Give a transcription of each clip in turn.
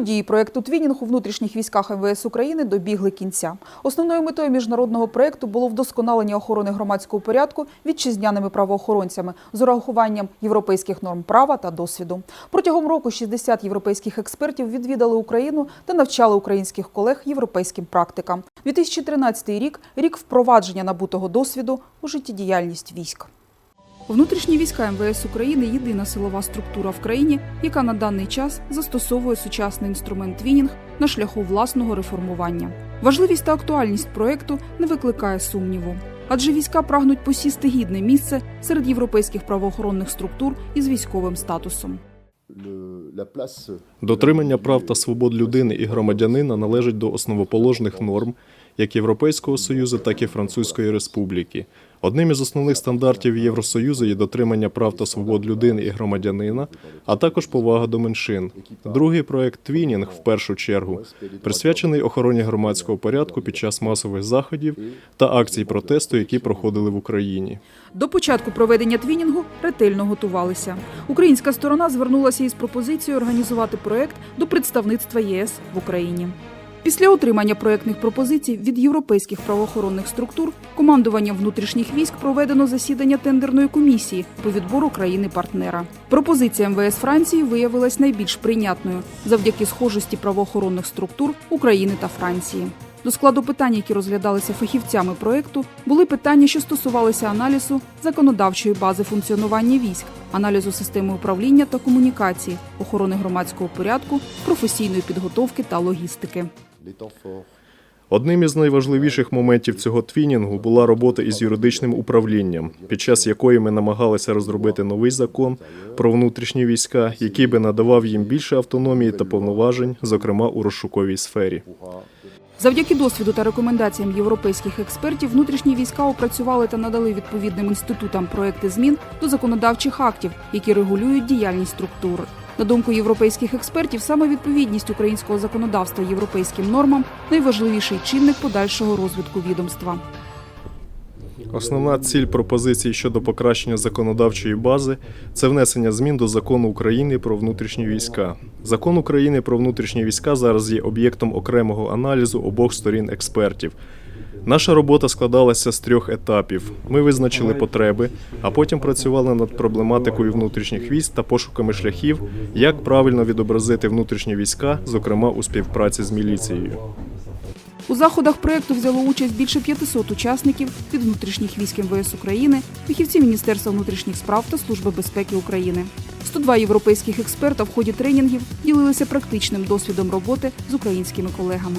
Події проєкту Твінінг у внутрішніх військах МВС України добігли кінця. Основною метою міжнародного проєкту було вдосконалення охорони громадського порядку вітчизняними правоохоронцями з урахуванням європейських норм права та досвіду. Протягом року 60 європейських експертів відвідали Україну та навчали українських колег європейським практикам. 2013 рік – рік впровадження набутого досвіду у життєдіяльність військ. Внутрішні війська МВС України єдина силова структура в країні, яка на даний час застосовує сучасний інструмент твінінг на шляху власного реформування. Важливість та актуальність проекту не викликає сумніву, адже війська прагнуть посісти гідне місце серед європейських правоохоронних структур із військовим статусом. Дотримання прав та свобод людини і громадянина належить до основоположних норм як Європейського Союзу, так і Французької Республіки. Одним із основних стандартів Євросоюзу є дотримання прав та свобод людини і громадянина, а також повага до меншин. Другий проект Твінінг, в першу чергу, присвячений охороні громадського порядку під час масових заходів та акцій протесту, які проходили в Україні. До початку проведення твінінгу ретельно готувалися. Українська сторона звернулася із пропозицією організувати проект до представництва ЄС в Україні. Після отримання проектних пропозицій від європейських правоохоронних структур командуванням внутрішніх військ проведено засідання тендерної комісії по відбору країни-партнера. Пропозиція МВС Франції виявилась найбільш прийнятною завдяки схожості правоохоронних структур України та Франції. До складу питань, які розглядалися фахівцями проекту, були питання, що стосувалися аналізу законодавчої бази функціонування військ, аналізу системи управління та комунікації, охорони громадського порядку, професійної підготовки та логістики. Одним із найважливіших моментів цього твінінгу була робота із юридичним управлінням, під час якої ми намагалися розробити новий закон про внутрішні війська, який би надавав їм більше автономії та повноважень, зокрема у розшуковій сфері. Завдяки досвіду та рекомендаціям європейських експертів внутрішні війська опрацювали та надали відповідним інститутам проекти змін до законодавчих актів, які регулюють діяльність структур. На думку європейських експертів, саме відповідність українського законодавства європейським нормам найважливіший чинник подальшого розвитку відомства. Основна ціль пропозицій щодо покращення законодавчої бази це внесення змін до закону України про внутрішні війська. Закон України про внутрішні війська зараз є об'єктом окремого аналізу обох сторін експертів. Наша робота складалася з трьох етапів. Ми визначили потреби, а потім працювали над проблематикою внутрішніх військ та пошуками шляхів, як правильно відобразити внутрішні війська, зокрема у співпраці з міліцією. У заходах проекту взяло участь більше 500 учасників від внутрішніх військ МВС України, фахівці Міністерства внутрішніх справ та Служби безпеки України. 102 європейських експерта в ході тренінгів ділилися практичним досвідом роботи з українськими колегами.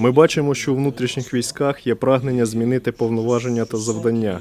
Ми бачимо, що у внутрішніх військах є прагнення змінити повноваження та завдання.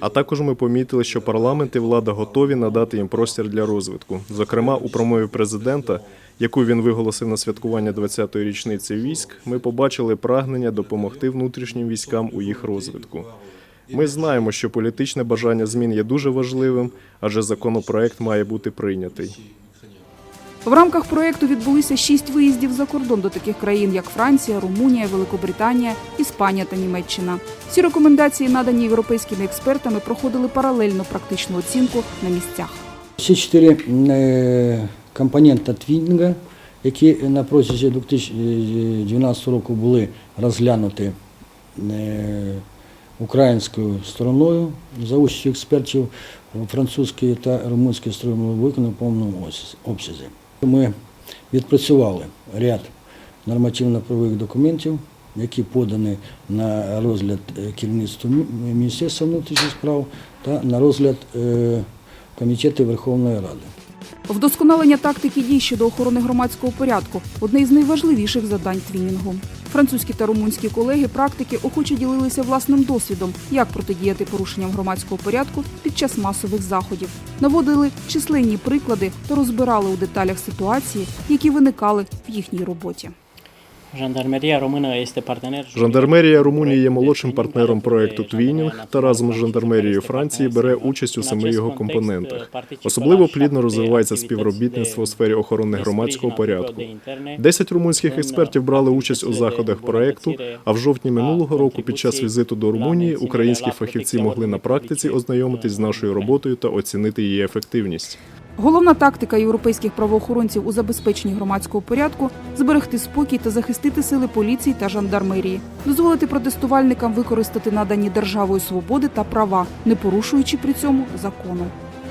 А також ми помітили, що парламент і влада готові надати їм простір для розвитку. Зокрема, у промові президента, яку він виголосив на святкування 20-ї річниці військ, ми побачили прагнення допомогти внутрішнім військам у їх розвитку. Ми знаємо, що політичне бажання змін є дуже важливим, адже законопроект має бути прийнятий. В рамках проекту відбулися шість виїздів за кордон до таких країн, як Франція, Румунія, Великобританія, Іспанія та Німеччина. Всі рекомендації, надані європейськими експертами, проходили паралельну практичну оцінку на місцях. Всі чотири е, компонента твінінга, які на протязі 2012 року були розглянуті е, українською стороною за участю експертів французької та румунської сторони були виконані в повному обсязі. Ми відпрацювали ряд нормативно-правових документів, які подані на розгляд е, керівництва Міністерства внутрішніх справ та на розгляд е, Комітету Верховної Ради. Вдосконалення тактики дій щодо охорони громадського порядку одне із найважливіших завдань твінінгу. Французькі та румунські колеги практики охоче ділилися власним досвідом, як протидіяти порушенням громадського порядку під час масових заходів, наводили численні приклади та розбирали у деталях ситуації, які виникали в їхній роботі. Жандармерія Румунія este партнер. Жандармерія Румунії є молодшим партнером проекту Твінінг та разом з жандармерією Франції бере участь у семи його компонентах. Особливо плідно розвивається співробітництво у сфері охорони громадського порядку. Десять румунських експертів брали участь у заходах проекту. А в жовтні минулого року, під час візиту до Румунії, українські фахівці могли на практиці ознайомитись з нашою роботою та оцінити її ефективність. Головна тактика європейських правоохоронців у забезпеченні громадського порядку зберегти спокій та захистити сили поліції та жандармерії, дозволити протестувальникам використати надані державою свободи та права, не порушуючи при цьому закону.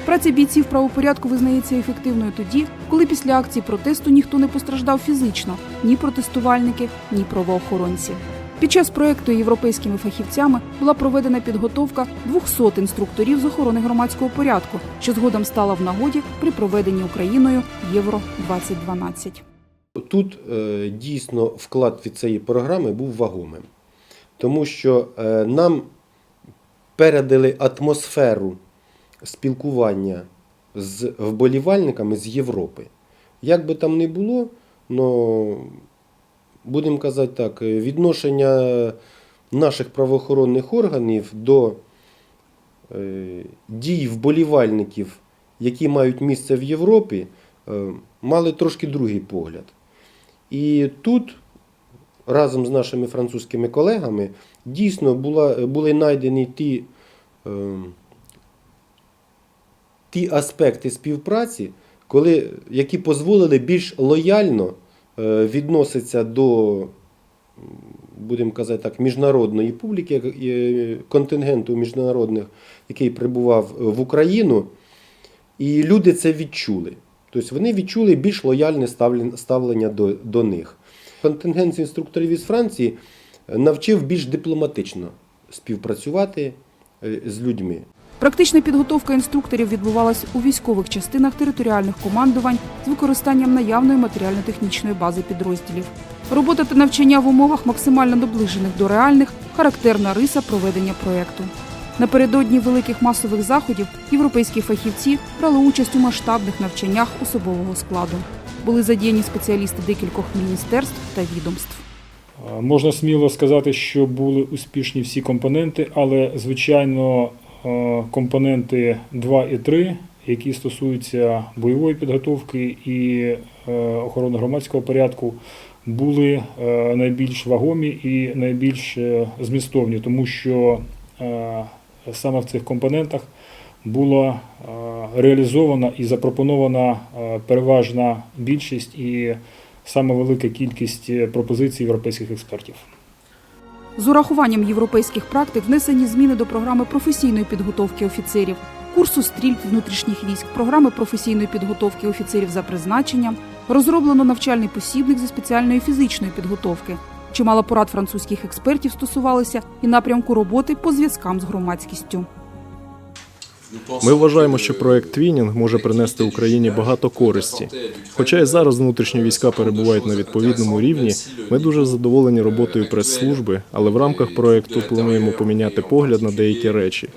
Праця бійців правопорядку визнається ефективною тоді, коли після акції протесту ніхто не постраждав фізично ні протестувальники, ні правоохоронці. Під час проекту європейськими фахівцями була проведена підготовка 200 інструкторів з охорони громадського порядку, що згодом стала в нагоді при проведенні Україною Євро 2012 Тут е, дійсно вклад від цієї програми був вагомим, тому що е, нам передали атмосферу спілкування з вболівальниками з Європи. Як би там не було, но, будемо казати так, е, відношення наших правоохоронних органів до е, дій вболівальників, які мають місце в Європі, е, мали трошки другий погляд. І тут разом з нашими французькими колегами дійсно була, були знайдені ті, ті аспекти співпраці, коли, які дозволили більш лояльно е, відноситися до, будемо казати так, міжнародної публіки, е, контингенту міжнародних, який прибував в Україну, і люди це відчули. Тобто вони відчули більш лояльне ставлення до, до них. Контингент інструкторів із Франції е, навчив більш дипломатично співпрацювати з людьми. Практична підготовка інструкторів відбувалась у військових частинах територіальних командувань з використанням наявної матеріально-технічної бази підрозділів. Робота та навчання в умовах максимально наближених до реальних характерна риса проведення проєкту. Напередодні великих масових заходів європейські фахівці брали участь у масштабних навчаннях особового складу. Були задіяні спеціалісти декількох міністерств та відомств. Е, Можна сміло сказати, що були успішні всі компоненти, але звичайно компоненти 2 і 3, які стосуються бойової підготовки і е, охорони громадського порядку, були е, найбільш вагомі і найбільш е, змістовні, тому що е, саме в цих компонентах була е, реалізована і запропонована е, переважна більшість і саме велика кількість е, пропозицій європейських експертів. З урахуванням європейських практик внесені зміни до програми професійної підготовки офіцерів, курсу стрільб внутрішніх військ, програми професійної підготовки офіцерів за призначенням, розроблено навчальний посібник зі спеціальної фізичної підготовки. Чимало порад французьких експертів стосувалися і напрямку роботи по зв'язкам з громадськістю. Ми вважаємо, що проект Твінінг може принести Україні багато користі. Хоча і зараз внутрішні війська перебувають на відповідному рівні, ми дуже задоволені роботою прес-служби, але в рамках проекту плануємо поміняти погляд на деякі речі.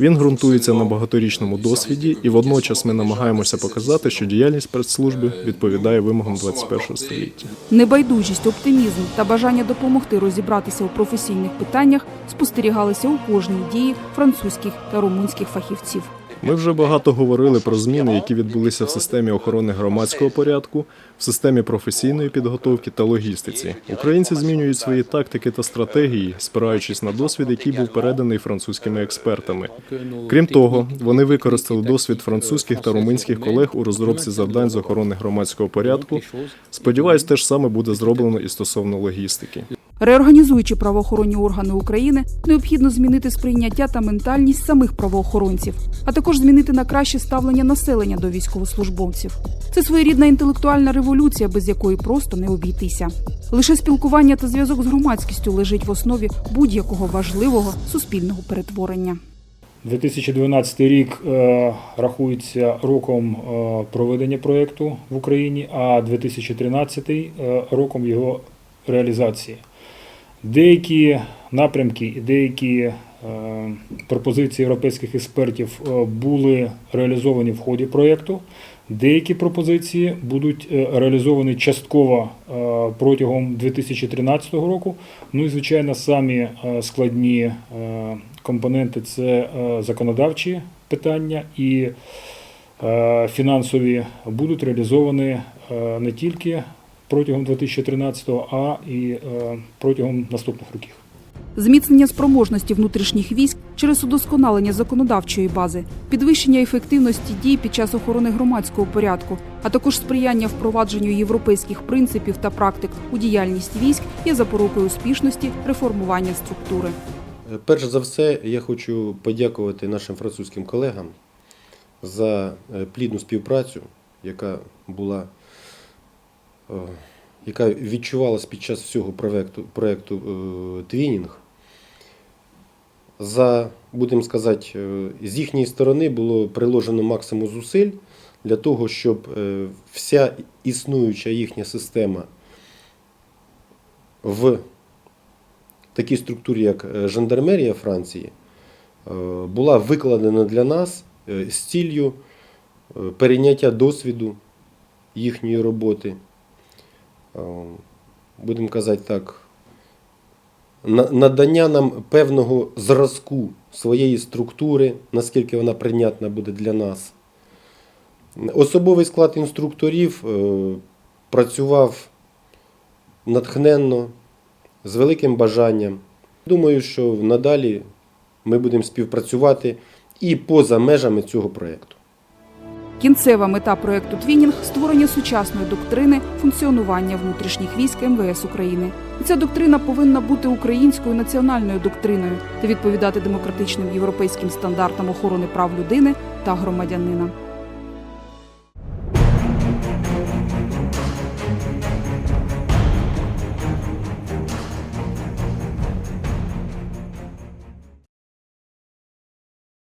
Він ґрунтується на багаторічному досвіді, і водночас ми намагаємося показати, що діяльність прес-служби відповідає вимогам 21 століття. Небайдужість, оптимізм та бажання допомогти розібратися у професійних питаннях спостерігалися у кожній дії французьких та румунських фахівців. Ми вже багато говорили про зміни, які відбулися в системі охорони громадського порядку, в системі професійної підготовки та логістиці. Українці змінюють свої тактики та стратегії, спираючись на досвід, який був переданий французькими експертами. Крім того, вони використали досвід французьких та румунських колег у розробці завдань з охорони громадського порядку. Сподіваюсь, те ж саме буде зроблено і стосовно логістики. Реорганізуючи правоохоронні органи України, необхідно змінити сприйняття та ментальність самих правоохоронців, а також змінити на краще ставлення населення до військовослужбовців. Це своєрідна інтелектуальна революція, без якої просто не обійтися. Лише спілкування та зв'язок з громадськістю лежить в основі будь-якого важливого суспільного перетворення. 2012 рік е, рахується роком е, проведення проєкту в Україні, а 2013 е, роком його реалізації. Деякі напрямки і деякі е, пропозиції європейських експертів е, були реалізовані в ході проєкту. Деякі пропозиції будуть е, реалізовані частково протягом 2013 року. Ну і звичайно, самі складні компоненти це законодавчі питання і фінансові будуть реалізовані не тільки протягом 2013, а і е, протягом наступних років. зміцнення спроможності внутрішніх військ через удосконалення законодавчої бази, підвищення ефективності дій під час охорони громадського порядку, а також сприяння впровадженню європейських принципів та практик у діяльність військ є запорукою успішності реформування структури. Е, Перш за все, я хочу подякувати нашим французьким колегам за е, плідну співпрацю, яка була, яка відчувалась під час всього проекту, проекту е, Твінінг. За, будемо сказати, е, з їхньої сторони було приложено максимум зусиль для того, щоб е, вся існуюча їхня система в такій структурі, як е, жандармерія Франції, е, була викладена для нас е, з ціллю е, перейняття досвіду їхньої роботи. Е, Будемо казати так, надання нам певного зразку своєї структури, наскільки вона прийнятна буде для нас. Особовий склад інструкторів е, працював натхненно, з великим бажанням. Думаю, що надалі ми будемо співпрацювати і поза межами цього проєкту. Кінцева мета проекту Твінінг створення сучасної доктрини функціонування внутрішніх військ МВС України. І ця доктрина повинна бути українською національною доктриною та відповідати демократичним європейським стандартам охорони прав людини та громадянина.